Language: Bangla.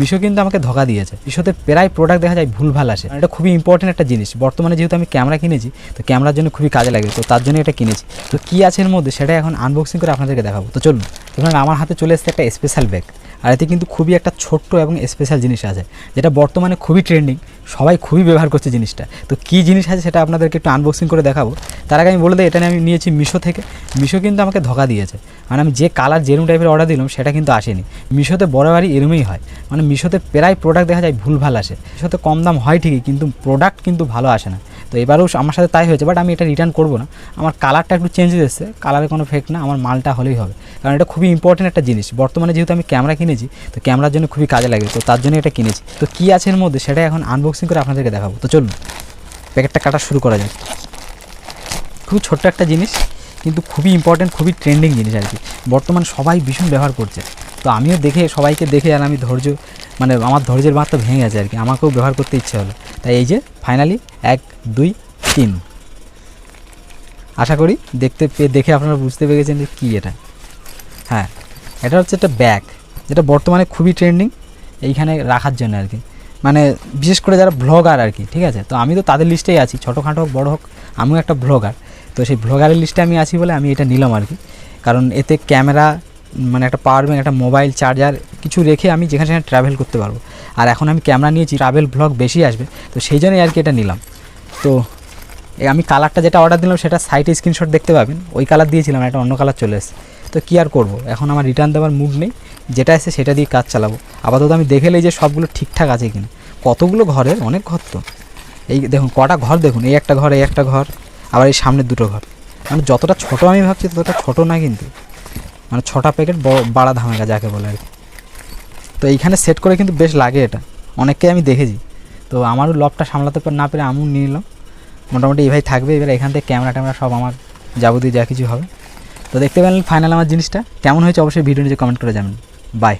মিশো কিন্তু আমাকে ধোকা দিয়েছে। মিশোতে প্রায় প্রোডাক্ট দেখা যায় ভুলভাল আসে। এটা খুবই ইম্পর্টেন্ট একটা জিনিস। বর্তমানে যেহেতু আমি ক্যামেরা কিনেছি, তো ক্যামেরার জন্য খুবই কাজে লাগে তো তার জন্য এটা কিনেছি। তো কী আছে এর মধ্যে সেটা এখন আনবক্সিং করে আপনাদেরকে দেখাবো। তো চলুন এখানে আমার হাতে চলে এসেছে একটা স্পেশাল ব্যাগ আর এতে কিন্তু খুবই একটা ছোট্ট এবং স্পেশাল জিনিস আছে, যেটা বর্তমানে খুবই ট্রেন্ডিং সবাই খুবই ব্যবহার করছে জিনিসটা। তো কী জিনিস আছে সেটা আপনাদেরকে একটু আনবক্সিং করে দেখাবো। তার আগে আমি বলে দিই, এটা আমি নিয়েছি মিশো থেকে। মিশো কিন্তু আমাকে ধোকা দিয়েছে। মানে আমি যে কালার যেরকম টাইপের অর্ডার দিলাম, সেটা কিন্তু আসেনি। মিশোতে বরাবরই এরমই হয়। মানে মিশোতে প্রায় প্রোডাক্ট দেখা যায় ভুলভাল আসে। মিশোতে কম দাম হয় ঠিকই, কিন্তু প্রোডাক্ট কিন্তু ভালো আসে না। তো এবারেও আমার সাথে তাই হয়েছে বাট আমি এটা রিটার্ন করব না। আমার কালারটা একটু চেঞ্জ এসেছে কালারে কোনো ফেক না, আমার মালটা হলেই হবে। কারণ এটা খুবই ইম্পর্টেন্ট একটা জিনিস। বর্তমানে যেহেতু আমি ক্যামেরা কিনেছি, তো ক্যামেরার জন্য খুবই কাজে লাগে তো তার জন্য এটা কিনেছি। তো কী আছে এর মধ্যে সেটা এখন আনবক্সিং করে আপনাদেরকে দেখাবো। তো চলুন, প্যাকেটটা কাটা শুরু করা যাক। খুব ছোট্ট একটা জিনিস। কিন্তু খুবই ইম্পর্টেন্ট খুবই ট্রেন্ডিং জিনিস আর কি। বর্তমান সবাই ভীষণ ব্যবহার করছে। তো আমিও দেখে, সবাইকে দেখে আর আমি ধৈর্য মানে আমার ধৈর্যের মাত্রা ভেঙে গেছে আর কি। আমাকেও ব্যবহার করতে ইচ্ছে হলো। তাই এই যে ফাইনালি এক, দুই, তিন। আশা করি দেখতে পেয়ে দেখে আপনারা বুঝতে পেরেছেন যে কী এটা। হ্যাঁ এটা হচ্ছে একটা ব্যাগ যেটা বর্তমানে খুবই ট্রেন্ডিং এইখানে রাখার জন্য আর কি। মানে বিশেষ করে যারা ব্লগার আর কি, ঠিক আছে? তো আমি তো তাদের লিস্টেই আছি। ছোটোখাটো হোক, বড় হোক, আমিও একটা ব্লগার তো সেই ব্লগারের লিস্টে আমি আছি বলে আমি এটা নিলাম আর কি। কারণ এতে ক্যামেরা মানে একটা পাওয়ার ব্যাঙ্ক একটা মোবাইল চার্জার কিছু রেখে আমি যেখানে সেখানে ট্রাভেল করতে পারব। আর এখন আমি ক্যামেরা নিয়েছি ট্রাভেল ব্লগ বেশি আসবে, তো সেই জন্যই আর কি এটা নিলাম। তো আমি কালারটা যেটা অর্ডার দিলাম সেটা সাইটে স্ক্রিনশট দেখতে পাবেন, ওই কালার দিয়েছিলাম একটা অন্য কালার চলে এসেছে। তো কী আর করব? এখন আমার রিটার্ন দেওয়ার মুড নেই, যেটা এসে সেটা দিয়ে কাজ চালাবো। আপাতত আমি দেখে নিই যে সবগুলো ঠিকঠাক আছে কিনা। কতগুলো ঘরের? অনেক ঘর তো। এই দেখুন, কটা ঘর দেখুন, এই একটা ঘর, এই একটা ঘর। আবার এই সামনে দুটো ঘর। মানে যতটা ছোট আমি ভাবছি, ততটা ছোট না কিন্তু। মানে ছটা প্যাকেট বাড়া ধামাকা যাকে বলে আর কি। তো এইখানে সেট করে কিন্তু বেশ লাগে এটা। অনেককে আমি দেখেছি। তো আমারও লবটা সামলাতে পার না পেরে আমিও নিয়ে নিলাম। মোটামুটি এইভাবে থাকবে, এবার এখান থেকে ক্যামেরা ট্যামেরা সব আমার যাবতীয় যা কিছু হবে। তো দেখতে পেলেন ফাইনাল আমার জিনিসটা। কেমন হয়েছে অবশ্যই ভিডিও নিচে কমেন্ট করে যাবেন বাই